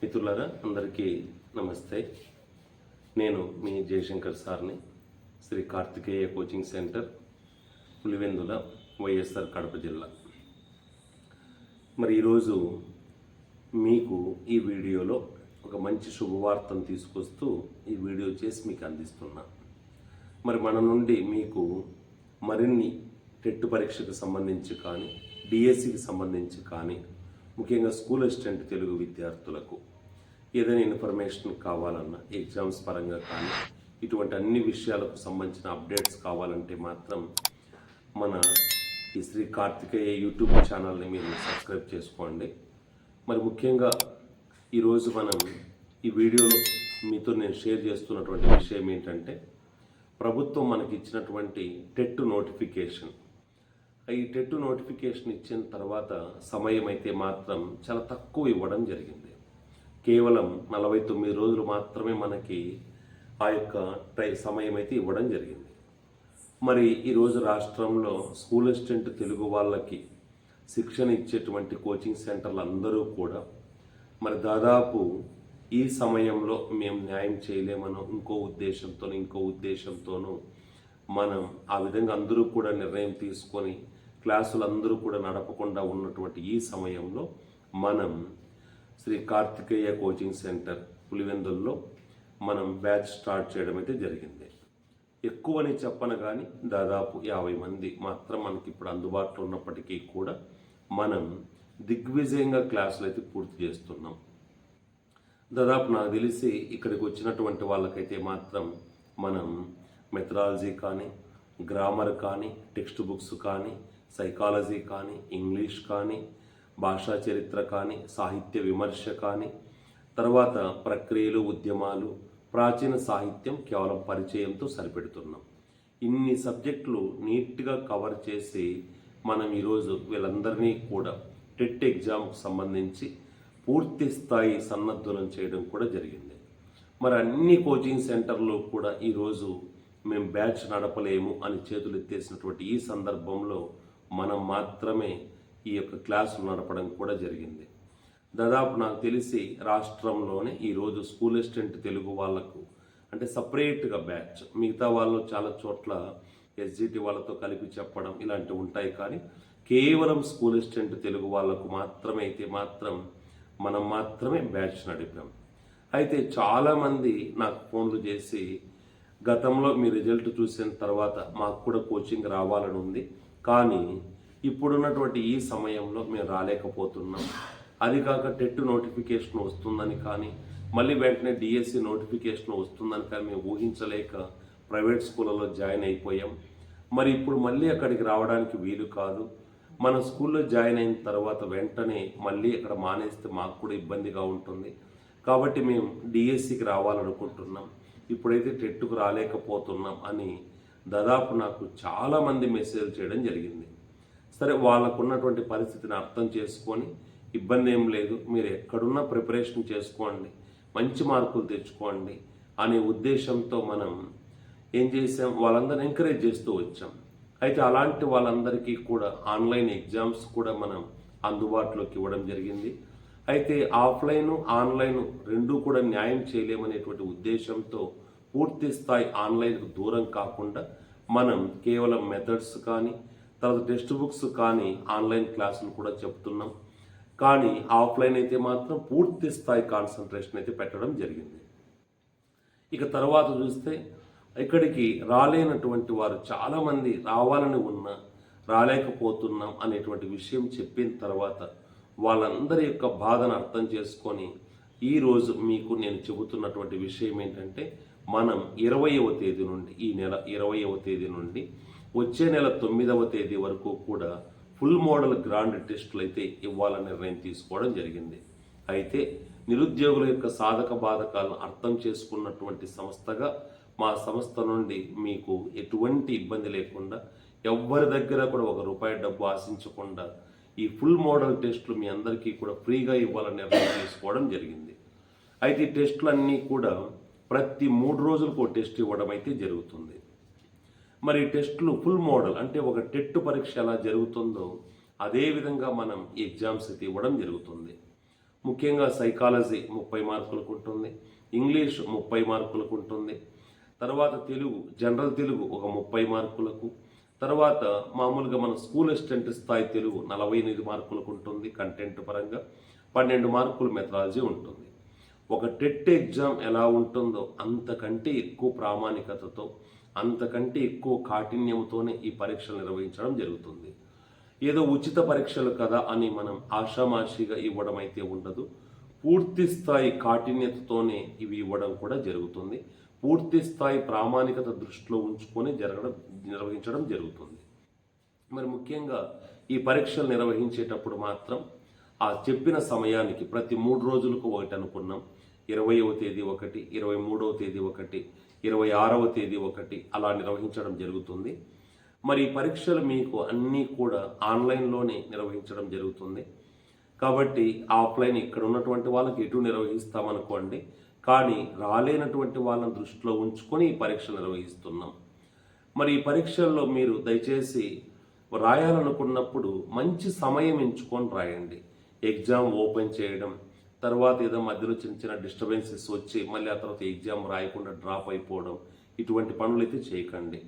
మిత్రులారా అందరికీ నమస్తే. నేను మీ జయశంకర్ సార్ని Sri Karthikeya coaching centre Pulivendula YSR Kadapa జిల్లా. మరి ఈరోజు మీకు ఈ వీడియోలో ఒక మంచి శుభవార్తను తీసుకొస్తూ ఈ వీడియో చేసి మీకు అందిస్తున్నా. మరి మన నుండి మీకు మరిన్ని టెట్ పరీక్షకు సంబంధించి కానీ డిఎస్సికి సంబంధించి కానీ ముఖ్యంగా స్కూల్ అసిస్టెంట్ తెలుగు విద్యార్థులకు ఏదైనా ఇన్ఫర్మేషన్ కావాలన్నా ఎగ్జామ్స్ పరంగా కానీ ఇటువంటి అన్ని విషయాలకు సంబంధించిన అప్డేట్స్ కావాలంటే మాత్రం మన ఈ శ్రీ కార్తికేయ యూట్యూబ్ ఛానల్ని మీరు సబ్స్క్రైబ్ చేసుకోండి. మరి ముఖ్యంగా ఈరోజు మనం ఈ వీడియోలో మీతో నేను షేర్ చేస్తున్నటువంటి విషయం ఏంటంటే ప్రభుత్వం మనకి ఇచ్చినటువంటి టెట్ నోటిఫికేషన్. ఈ టెట్ నోటిఫికేషన్ ఇచ్చిన తర్వాత సమయం అయితే మాత్రం చాలా తక్కువ ఇవ్వడం జరిగింది. కేవలం నలభై తొమ్మిది రోజులు మాత్రమే మనకి ఆ యొక్క టై సమయం అయితే ఇవ్వడం జరిగింది. మరి ఈరోజు రాష్ట్రంలో స్కూల్ అసిస్టెంట్ తెలుగు వాళ్ళకి శిక్షణ ఇచ్చేటువంటి కోచింగ్ సెంటర్లు అందరూ కూడా మరి దాదాపు ఈ సమయంలో మేము న్యాయం చేయలేమనో ఇంకో ఉద్దేశంతో ఇంకో ఉద్దేశంతోనూ మనం ఆ విధంగా అందరూ కూడా నిర్ణయం తీసుకొని క్లాసులు అందరూ కూడా నడపకుండా ఉన్నటువంటి ఈ సమయంలో మనం శ్రీ కార్తికేయ కోచింగ్ సెంటర్ పులివెందుల్లో మనం బ్యాచ్ స్టార్ట్ చేయడం అయితే జరిగింది. ఎక్కువని చెప్పను కానీ దాదాపు యాభై మంది మాత్రం మనకి ఇప్పుడు అందుబాటులో ఉన్నప్పటికీ కూడా మనం దిగ్విజయంగా క్లాసులు అయితే పూర్తి చేస్తున్నాం. దాదాపు నాకు తెలిసి ఇక్కడికి వచ్చినటువంటి వాళ్ళకైతే మాత్రం మనం మెథడాలజీ కానీ గ్రామర్ కానీ టెక్స్ట్ బుక్స్ కానీ సైకాలజీ కానీ ఇంగ్లీష్ కానీ భాషా చరిత్ర కానీ సాహిత్య విమర్శ కానీ తర్వాత ప్రక్రియలు ఉద్యమాలు ప్రాచీన సాహిత్యం కేవలం పరిచయంతో సరిపెడుతున్నాం. ఇన్ని సబ్జెక్టులు నీట్గా కవర్ చేసి మనం ఈరోజు వీళ్ళందరినీ కూడా టెట్ ఎగ్జామ్కు సంబంధించి పూర్తి స్థాయి సన్నద్ధులం చేయడం కూడా జరిగింది. మరి అన్ని కోచింగ్ సెంటర్లో కూడా ఈరోజు మేము బ్యాచ్ నడపలేము అని చేతులు ఎత్తేసినటువంటి ఈ సందర్భంలో మనం మాత్రమే ఈ యొక్క క్లాసులు నడపడం కూడా జరిగింది. దాదాపు నాకు తెలిసి రాష్ట్రంలోనే ఈరోజు స్కూల్ అసిస్టెంట్ తెలుగు వాళ్ళకు అంటే సపరేట్గా బ్యాచ్ మిగతా వాళ్ళు చాలా చోట్ల ఎస్జిటి వాళ్ళతో కలిపి చెప్పడం ఇలాంటివి ఉంటాయి కానీ కేవలం స్కూల్ అసిస్టెంట్ తెలుగు వాళ్ళకు మాత్రమే అయితే మాత్రం మనం మాత్రమే బ్యాచ్ నడిపాం. అయితే చాలామంది నాకు ఫోన్లు చేసి గతంలో మీ రిజల్ట్ చూసిన తర్వాత మాకు కూడా కోచింగ్ రావాలని ఉంది. కానీ ఇప్పుడున్నటువంటి ఈ సమయంలో మేము రాలేకపోతున్నాం. అది కాక టెట్ నోటిఫికేషన్ వస్తుందని కానీ మళ్ళీ వెంటనే డిఎస్సి నోటిఫికేషన్ వస్తుందని కానీ మేము ఊహించలేక ప్రైవేట్ స్కూళ్ళలో జాయిన్ అయిపోయాం. మరి ఇప్పుడు మళ్ళీ అక్కడికి రావడానికి వీలు కాదు. మన స్కూల్లో జాయిన్ అయిన తర్వాత వెంటనే మళ్ళీ అక్కడ మానేస్తే మాకు కూడా ఇబ్బందిగా ఉంటుంది. కాబట్టి మేము డిఎస్సికి రావాలనుకుంటున్నాం. ఇప్పుడైతే టెట్టుకు రాలేకపోతున్నాం అని దాదాపు నాకు చాలామంది మెసేజ్ చేయడం జరిగింది. సరే వాళ్ళకున్నటువంటి పరిస్థితిని అర్థం చేసుకొని ఇబ్బంది ఏం లేదు మీరు ఎక్కడున్నా ప్రిపరేషన్ చేసుకోండి మంచి మార్కులు తెచ్చుకోండి అనే ఉద్దేశంతో మనం ఏం చేసాం? వాళ్ళందరిని ఎంకరేజ్ చేస్తూ వచ్చాం. అయితే అలాంటి వాళ్ళందరికీ కూడా ఆన్లైన్ ఎగ్జామ్స్ కూడా మనం అందుబాటులోకి ఇవ్వడం జరిగింది. అయితే ఆఫ్లైన్ ఆన్లైన్ రెండూ కూడా న్యాయం చేయలేమనేటువంటి ఉద్దేశంతో పూర్తి స్థాయి ఆన్లైన్కు దూరం కాకుండా మనం కేవలం మెథడ్స్ కానీ తర్వాత టెక్స్ట్ బుక్స్ కానీ ఆన్లైన్ క్లాసులు కూడా చెప్తున్నాం. కానీ ఆఫ్లైన్ అయితే మాత్రం పూర్తి స్థాయి కాన్సన్ట్రేషన్ అయితే పెట్టడం జరిగింది. ఇక తర్వాత చూస్తే ఇక్కడికి రాలేనటువంటి వారు చాలామంది రావాలని ఉన్నా రాలేకపోతున్నాం అనేటువంటి విషయం చెప్పిన తర్వాత వాళ్ళందరి యొక్క బాధను అర్థం చేసుకొని ఈరోజు మీకు నేను చెబుతున్నటువంటి విషయం ఏంటంటే మనం ఇరవయవ తేదీ నుండి ఈ నెల ఇరవయవ తేదీ నుండి వచ్చే నెల తొమ్మిదవ తేదీ వరకు కూడా ఫుల్ మోడల్ గ్రాండ్ టెస్టులు అయితే ఇవ్వాలని నిర్ణయం తీసుకోవడం జరిగింది. అయితే నిరుద్యోగుల యొక్క సాధక బాధకాలను అర్థం చేసుకున్నటువంటి సంస్థగా మా సంస్థ నుండి మీకు ఎటువంటి ఇబ్బంది లేకుండా ఎవ్వరి దగ్గర కూడా ఒక రూపాయి డబ్బు ఆశించకుండా ఈ ఫుల్ మోడల్ టెస్టులు మీ అందరికీ కూడా ఫ్రీగా ఇవ్వాలని నిర్ణయం తీసుకోవడం జరిగింది. అయితే ఈ టెస్టులన్నీ కూడా ప్రతి మూడు రోజులకు టెస్ట్ ఇవ్వడం అయితే జరుగుతుంది. మరి టెస్టులు ఫుల్ మోడల్ అంటే ఒక టెట్ పరీక్ష ఎలా జరుగుతుందో అదే విధంగా మనం ఎగ్జామ్స్ అయితే ఇవ్వడం జరుగుతుంది. ముఖ్యంగా సైకాలజీ ముప్పై మార్కులకు ఉంటుంది ఇంగ్లీష్ ముప్పై మార్కులకు ఉంటుంది తర్వాత తెలుగు జనరల్ తెలుగు ఒక ముప్పై మార్కులకు తర్వాత మామూలుగా మన స్కూల్ అసిస్టెంట్ స్థాయి తెలుగు నలభై ఎనిమిది మార్కులకు ఉంటుంది కంటెంట్ పరంగా పన్నెండు మార్కులు మెథడాలజీ ఉంటుంది. ఒక టెట్ ఎగ్జామ్ ఎలా ఉంటుందో అంతకంటే ఎక్కువ ప్రామాణికతతో అంతకంటే ఎక్కువ కాఠిన్యంతోనే ఈ పరీక్షలు నిర్వహించడం జరుగుతుంది. ఏదో ఉచిత పరీక్షలు కదా అని మనం ఆషామాషిగా ఇవ్వడం అయితే ఉండదు. పూర్తి స్థాయి కాఠిన్యతతోనే ఇవి ఇవ్వడం కూడా జరుగుతుంది. పూర్తి స్థాయి ప్రామాణికత దృష్టిలో ఉంచుకొని జరగడం నిర్వహించడం జరుగుతుంది. మరి ముఖ్యంగా ఈ పరీక్షలు నిర్వహించేటప్పుడు మాత్రం ఆ చెప్పిన సమయానికి ప్రతి మూడు రోజులకు ఒకటి అనుకున్నాం. ఇరవైవ తేదీ ఒకటి ఇరవై మూడవ తేదీ ఒకటి ఇరవై ఆరవ తేదీ ఒకటి అలా నిర్వహించడం జరుగుతుంది. మరి ఈ పరీక్షలు మీకు అన్నీ కూడా ఆన్లైన్లోనే నిర్వహించడం జరుగుతుంది. కాబట్టి ఆఫ్లైన్ ఇక్కడ ఉన్నటువంటి వాళ్ళకి ఎటు నిర్వహిస్తామనుకోండి కానీ రాలేనటువంటి వాళ్ళని దృష్టిలో ఉంచుకొని ఈ పరీక్ష నిర్వహిస్తున్నాం. మరి ఈ పరీక్షల్లో మీరు దయచేసి రాయాలనుకున్నప్పుడు మంచి సమయం ఎంచుకొని రాయండి. ఎగ్జామ్ ఓపెన్ చేయడం తర్వాత ఏదో మధ్యలో చిన్న చిన్న డిస్టర్బెన్సెస్ వచ్చి మళ్ళీ ఆ తర్వాత ఎగ్జామ్ రాయకుండా డ్రాప్ అయిపోవడం ఇటువంటి పనులు అయితే చేయకండి.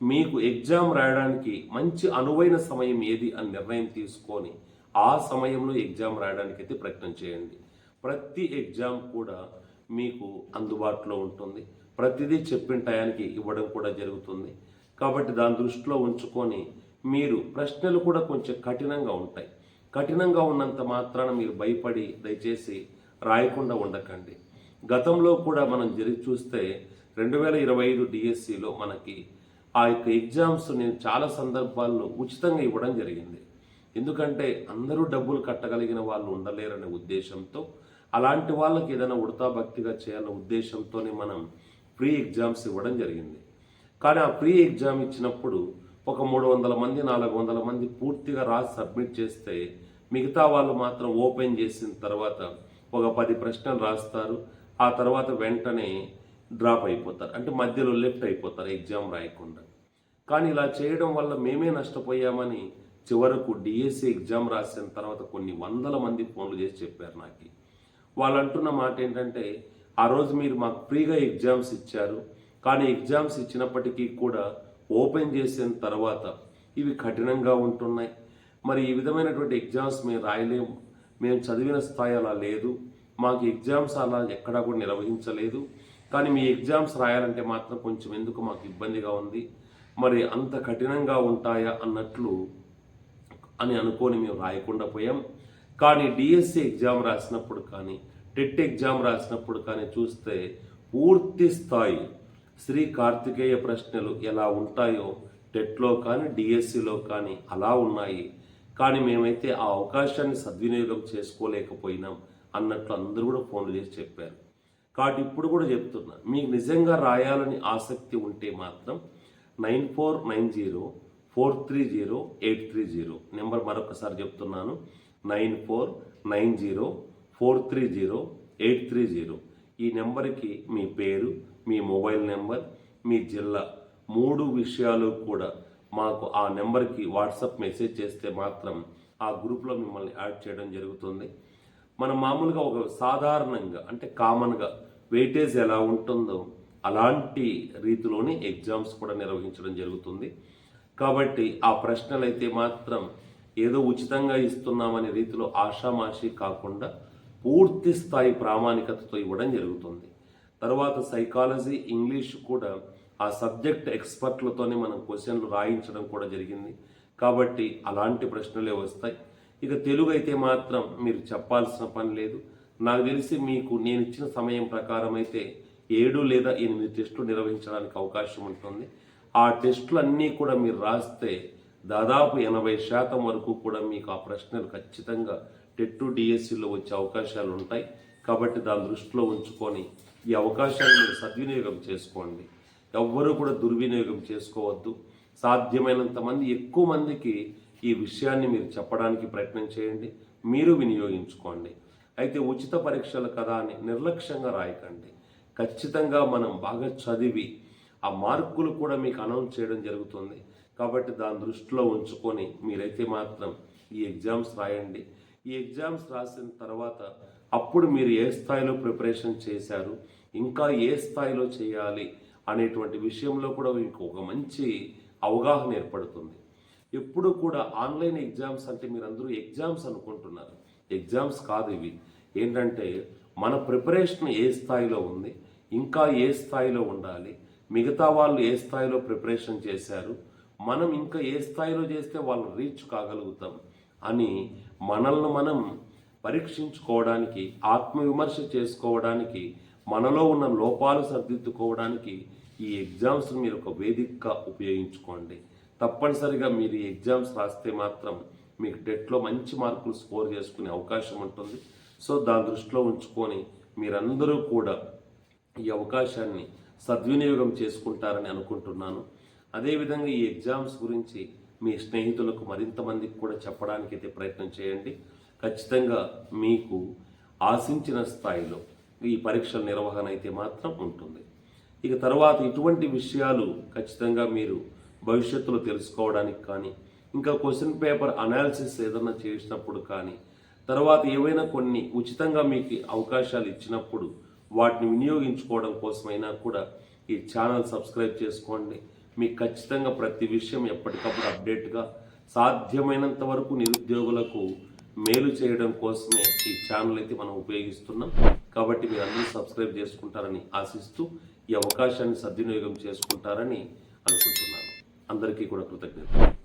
మీకు ఎగ్జామ్ రాయడానికి మంచి అనువైన సమయం ఏది అని నిర్ణయం తీసుకొని ఆ సమయంలో ఎగ్జామ్ రాయడానికి అయితే ప్రయత్నం చేయండి. ప్రతి ఎగ్జామ్ కూడా మీకు అందుబాటులో ఉంటుంది. ప్రతిదీ చెప్పిన టయానికి ఇవ్వడం కూడా జరుగుతుంది. కాబట్టి దాని దృష్టిలో ఉంచుకొని మీరు ప్రశ్నలు కూడా కొంచెం కఠినంగా ఉంటాయి. కఠినంగా ఉన్నంత మాత్రాన మీరు భయపడి దయచేసి రాయకుండా ఉండకండి. గతంలో కూడా మనం జరిగి చూస్తే రెండు వేల ఇరవై ఐదు డిఎస్సిలో మనకి ఆ యొక్క ఎగ్జామ్స్ నేను చాలా సందర్భాల్లో ఉచితంగా ఇవ్వడం జరిగింది. ఎందుకంటే అందరూ డబ్బులు కట్టగలిగిన వాళ్ళు ఉండలేరనే ఉద్దేశంతో అలాంటి వాళ్ళకి ఏదైనా ఉడతా భక్తిగా చేయాలనే ఉద్దేశంతోనే మనం ఫ్రీ ఎగ్జామ్స్ ఇవ్వడం జరిగింది. కానీ ఆ ప్రీ ఎగ్జామ్ ఇచ్చినప్పుడు ఒక మూడు వందల మంది నాలుగు వందల మంది పూర్తిగా రాసి సబ్మిట్ చేస్తే మిగతా వాళ్ళు మాత్రం ఓపెన్ చేసిన తర్వాత ఒక పది ప్రశ్నలు రాస్తారు. ఆ తర్వాత వెంటనే డ్రాప్ అయిపోతారు. అంటే మధ్యలో లెఫ్ట్ అయిపోతారు ఎగ్జామ్ రాయకుండా. కానీ ఇలా చేయడం వల్ల మేమే నష్టపోయామని చివరకు డిఎస్సి ఎగ్జామ్ రాసిన తర్వాత కొన్ని వందల మంది ఫోన్లు చేసి చెప్పారు నాకు. వాళ్ళు అంటున్న మాట ఏంటంటే ఆ రోజు మీరు మాకు ఫ్రీగా ఎగ్జామ్స్ ఇచ్చారు. కానీ ఎగ్జామ్స్ ఇచ్చినప్పటికీ కూడా ఓపెన్ చేసిన తర్వాత ఇవి కఠినంగా ఉంటున్నాయి. మరి ఈ విధమైనటువంటి ఎగ్జామ్స్ మేము రాయలేము మేము చదివిన స్థాయి అలా లేదు. మాకు ఎగ్జామ్స్ అలా ఎక్కడా కూడా నిర్వహించలేదు. కానీ మీ ఎగ్జామ్స్ రాయాలంటే మాత్రం కొంచెం ఎందుకు మాకు ఇబ్బందిగా ఉంది? మరి అంత కఠినంగా ఉంటాయా అన్నట్లు అని అనుకొని మేము రాయకుండా పోయాం. కానీ డిఎస్సి ఎగ్జామ్ రాసినప్పుడు కానీ టెట్ ఎగ్జామ్ రాసినప్పుడు కానీ చూస్తే పూర్తి స్థాయి శ్రీ కార్తికేయ ప్రశ్నలు ఎలా ఉంటాయో టెట్లో కానీ డిఎస్సిలో కానీ అలా ఉన్నాయి. కానీ మేమైతే ఆ అవకాశాన్ని సద్వినియోగం చేసుకోలేకపోయినాం అన్నట్లు అందరూ కూడా ఫోన్లు చేసి చెప్పారు. కాబట్టి ఇప్పుడు కూడా చెప్తున్నా మీకు నిజంగా రాయాలని ఆసక్తి ఉంటే మాత్రం nine four nine zero four three zero eight three zero number మరొకసారి చెప్తున్నాను nine four nine zero four three zero eight three zero. ఈ నెంబర్కి మీ పేరు మీ మొబైల్ నెంబర్ మీ జిల్లా మూడు విషయాలు కూడా మాకు ఆ నెంబర్కి వాట్సాప్ మెసేజ్ చేస్తే మాత్రం ఆ గ్రూప్లో మిమ్మల్ని యాడ్ చేయడం జరుగుతుంది. మనం మామూలుగా ఒక సాధారణంగా అంటే కామన్గా వెయిటేజ్ ఎలా ఉంటుందో అలాంటి రీతిలోనే ఎగ్జామ్స్ కూడా నిర్వహించడం జరుగుతుంది. కాబట్టి ఆ ప్రశ్నలు అయితే మాత్రం ఏదో ఉచితంగా ఇస్తున్నామనే రీతిలో ఆషామాషి కాకుండా పూర్తి స్థాయి ప్రామాణికతతో ఇవ్వడం జరుగుతుంది. తర్వాత సైకాలజీ ఇంగ్లీష్ కూడా ఆ సబ్జెక్ట్ ఎక్స్పర్ట్లతోనే మనం క్వశ్చన్లు రాయించడం కూడా జరిగింది. కాబట్టి అలాంటి ప్రశ్నలే వస్తాయి. ఇక తెలుగు అయితే మాత్రం మీరు చెప్పాల్సిన పని లేదు. నాకు తెలిసి మీకు నేను ఇచ్చిన సమయం ప్రకారం అయితే ఏడు లేదా ఎనిమిది టెస్టులు నిర్వహించడానికి అవకాశం ఉంటుంది. ఆ టెస్టులు అన్నీ కూడా మీరు రాస్తే దాదాపు ఎనభై శాతం వరకు కూడా మీకు ఆ ప్రశ్నలు ఖచ్చితంగా టెట్ డిఎస్సిలో వచ్చే అవకాశాలు ఉంటాయి. కాబట్టి దాని దృష్టిలో ఉంచుకొని ఈ అవకాశాన్ని మీరు సద్వినియోగం చేసుకోండి. ఎవ్వరూ కూడా దుర్వినియోగం చేసుకోవద్దు. సాధ్యమైనంత మంది ఎక్కువ మందికి ఈ విషయాన్ని మీరు చెప్పడానికి ప్రయత్నం చేయండి. మీరు వినియోగించుకోండి. అయితే ఉచిత పరీక్షలు కదా అని నిర్లక్ష్యంగా రాయకండి. ఖచ్చితంగా మనం బాగా చదివి ఆ మార్కులు కూడా మీకు అనౌన్స్ చేయడం జరుగుతుంది. కాబట్టి దాని దృష్టిలో ఉంచుకొని మీరైతే మాత్రం ఈ ఎగ్జామ్స్ రాయండి. ఈ ఎగ్జామ్స్ రాసిన తర్వాత అప్పుడు మీరు ఏ స్థాయిలో ప్రిపరేషన్ చేశారు? ఇంకా ఏ స్థాయిలో చేయాలి? అనేటువంటి విషయంలో కూడా మీకు ఒక మంచి అవగాహన ఏర్పడుతుంది. ఎప్పుడు కూడా ఆన్లైన్ ఎగ్జామ్స్ అంటే మీరందరూ ఎగ్జామ్స్ అనుకుంటున్నారు. ఎగ్జామ్స్ కాదు ఇవి. ఏంటంటే మన ప్రిపరేషన్ ఏ స్థాయిలో ఉంది? ఇంకా ఏ స్థాయిలో ఉండాలి? మిగతా వాళ్ళు ఏ స్థాయిలో ప్రిపరేషన్ చేశారు? మనం ఇంకా ఏ స్థాయిలో చేస్తే వాళ్ళు రీచ్ కాగలుగుతాం అని మనల్ని మనం పరీక్షించుకోవడానికి ఆత్మవిమర్శ చేసుకోవడానికి మనలో ఉన్న లోపాలు సర్దిద్దుకోవడానికి ఈ ఎగ్జామ్స్ మీరు ఒక వేదికగా ఉపయోగించుకోండి. తప్పనిసరిగా మీరు ఈ ఎగ్జామ్స్ రాస్తే మాత్రం మీకు టెట్లో మంచి మార్కులు స్కోర్ చేసుకునే అవకాశం ఉంటుంది. సో దాని దృష్టిలో ఉంచుకొని మీరందరూ కూడా ఈ అవకాశాన్ని సద్వినియోగం చేసుకుంటారని అనుకుంటున్నాను. అదేవిధంగా ఈ ఎగ్జామ్స్ గురించి మీ స్నేహితులకు మరింత మందికి కూడా చెప్పడానికి అయితే ప్రయత్నం చేయండి. ఖచ్చితంగా మీకు ఆశించిన స్థాయిలో ఈ పరీక్షల నిర్వహణ అయితే మాత్రం ఉంటుంది. ఇక తర్వాత ఇటువంటి విషయాలు ఖచ్చితంగా మీరు భవిష్యత్తులో తెలుసుకోవడానికి కానీ ఇంకా క్వశ్చన్ పేపర్ అనాలిసిస్ ఏదన్నా చేసినప్పుడు కానీ తర్వాత ఏవైనా కొన్ని ఉచితంగా మీకు అవకాశాలు ఇచ్చినప్పుడు వాటిని వినియోగించుకోవడం కోసమైనా కూడా ఈ ఛానల్ సబ్స్క్రైబ్ చేసుకోండి. మీకు ఖచ్చితంగా ప్రతి విషయం ఎప్పటికప్పుడు అప్డేట్గా సాధ్యమైనంత వరకు నిరుద్యోగులకు మేలు చేయడం కోసమే ఈ ఛానల్ అయితే మనం ఉపయోగిస్తున్నాం. కాబట్టి మీరు అందరూ సబ్స్క్రైబ్ చేసుకుంటారని ఆశిస్తూ ఈ అవకాశాన్ని సద్వినియోగం చేసుకుంటారని అనుకుంటున్నాను. అందరికీ కూడా కృతజ్ఞతలు.